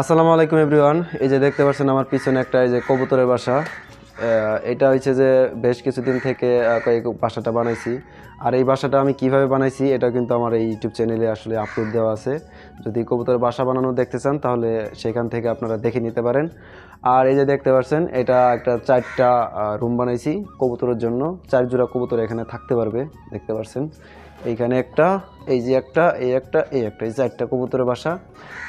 আসসালামু আলাইকুম এভরিওয়ান। এই যে দেখতে পাচ্ছেন আমার পিছনে একটা এই যে কবুতরের বাসা। এটা হচ্ছে যে বেশ কিছুদিন থেকে কয়েক বাসাটা বানাইছি। আর এই বাসাটা আমি কীভাবে বানাইছি এটা কিন্তু আমার এই ইউটিউব চ্যানেলে আসলে আপলোড দেওয়া আছে। যদি কবুতরের বাসা বানানো দেখতে চান, তাহলে সেখান থেকে আপনারা দেখে নিতে পারেন। আর এই যে দেখতে পাচ্ছেন, এটা একটা চারটা রুম বানাইছি কবুতরের জন্য। চার জোড়া কবুতর এখানে থাকতে পারবে, দেখতে পাচ্ছেন। এইখানে একটা, এই যে একটা, এই একটা এই একটা, এই চারটা কবুতরের বাসা।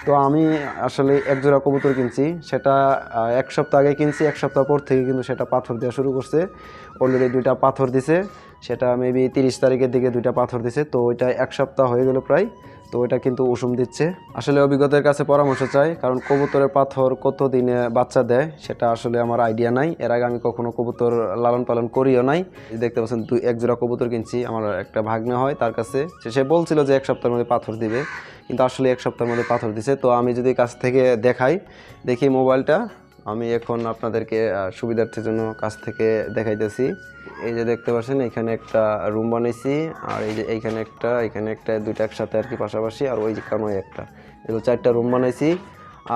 তো আমি আসলে এক জোড়া কবুতর কিনছি, সেটা এক সপ্তাহ আগে কিনছি, এক সপ্তাহ পর থেকে কিন্তু সেটা পাথর দেওয়া শুরু করছে। অলরেডি দুইটা পাথর দিছে। সেটা মেবি তিরিশ তারিখের দিকে দুইটা পাথর দিছে, তো ওইটা এক সপ্তাহ হয়ে গেল প্রায়, তো ওইটা কিন্তু উষুম দিচ্ছে। আসলে অভিজ্ঞতার কাছে পরামর্শ চাই, কারণ কবুতরের পাথর কত দিনে বাচ্চা দেয় সেটা আসলে আমার আইডিয়া নাই। এর আগে আমি কখনো কবুতর লালন পালন করিও নাই। দেখতে পাচ্ছেন, দুই, এক জোড়া কবুতর কিনছি, আমার একটা ভাগ্নে হয় তার কাছে। সে- বলছিল যে এক সপ্তাহের মধ্যে পাথর দিবে, কিন্তু আসলে এক সপ্তাহের মধ্যে পাথর দিছে। তো আমি যদি কাছ থেকে দেখাই, দেখি মোবাইলটা আমি এখন আপনাদেরকে সুবিধার্থের জন্য কাছ থেকে দেখাইতেছি। এই যে দেখতে পাচ্ছেন, এখানে একটা রুম বানিয়েছি আর এই যে এইখানে একটা, এখানে একটা, দুইটা একসাথে আর কি পাশাপাশি, আর ওই কানোয় একটা। এগুলো চারটা রুম বানাইছি,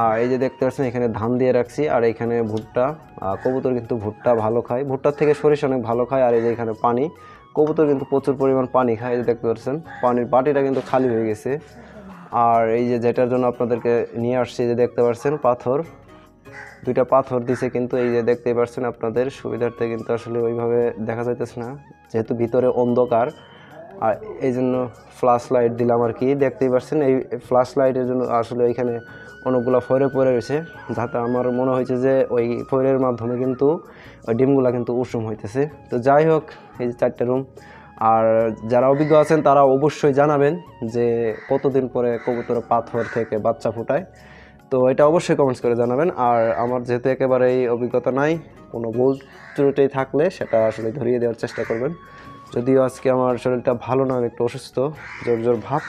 আর এই যে দেখতে পাচ্ছেন, এখানে ধান দিয়ে রাখছি, আর এখানে ভুট্টা কবুতর কিন্তু ভুট্টা ভালো খায়। ভুট্টার থেকে সরিষা অনেক ভালো খায়, আর এই যে এখানে পানি, কবুতর কিন্তু প্রচুর পরিমাণ পানি খায়, এই যে দেখতে পাচ্ছেন। পানির বাটিটা কিন্তু খালি হয়ে গেছে। আর এই যে যেটার জন্য আপনাদেরকে নিয়ে আসছি যে দেখতে পাচ্ছেন, পাথর। দুইটা পাথর দিছে, কিন্তু এই যে দেখতেই পাচ্ছেন আপনাদের সুবিধার্থে কিন্তু আসলে ওইভাবে দেখা যাইতেছে না, যেহেতু ভিতরে অন্ধকার। আর এই জন্য ফ্ল্যাশ লাইট দিলাম আর কি, দেখতেই পাচ্ছেন এই ফ্ল্যাশ লাইটের জন্য আসলে ওইখানে অনেকগুলো ফয়ের পড়ে রয়েছে, যাতে আমার মনে হয়েছে যে ওই ফয়ের মাধ্যমে কিন্তু ওই ডিমগুলা কিন্তু উষুম হইতেছে। তো যাই হোক, এই যে চারটে রুম আর যারা অভিজ্ঞ আছেন তারা অবশ্যই জানাবেন যে কতদিন পরে কবুতর পাথর থেকে বাচ্চা ফুটায়। তো এটা অবশ্যই কমেন্টস করে জানাবেন। আর আমার যেহেতু একেবারেই অভিজ্ঞতা নাই, কোনো ভুল ত্রুটি থাকলে সেটা আসলে ধরিয়ে দেওয়ার চেষ্টা করবেন। যদিও আজকে আমার শরীরটা ভালো না একটু অসুস্থ, জোর জোর ভাব।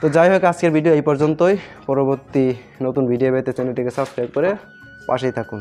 তো যাই হোক, আজকের ভিডিও এই পর্যন্তই। পরবর্তী নতুন ভিডিও পেতে চ্যানেলটিকে সাবস্ক্রাইব করে পাশেই থাকুন।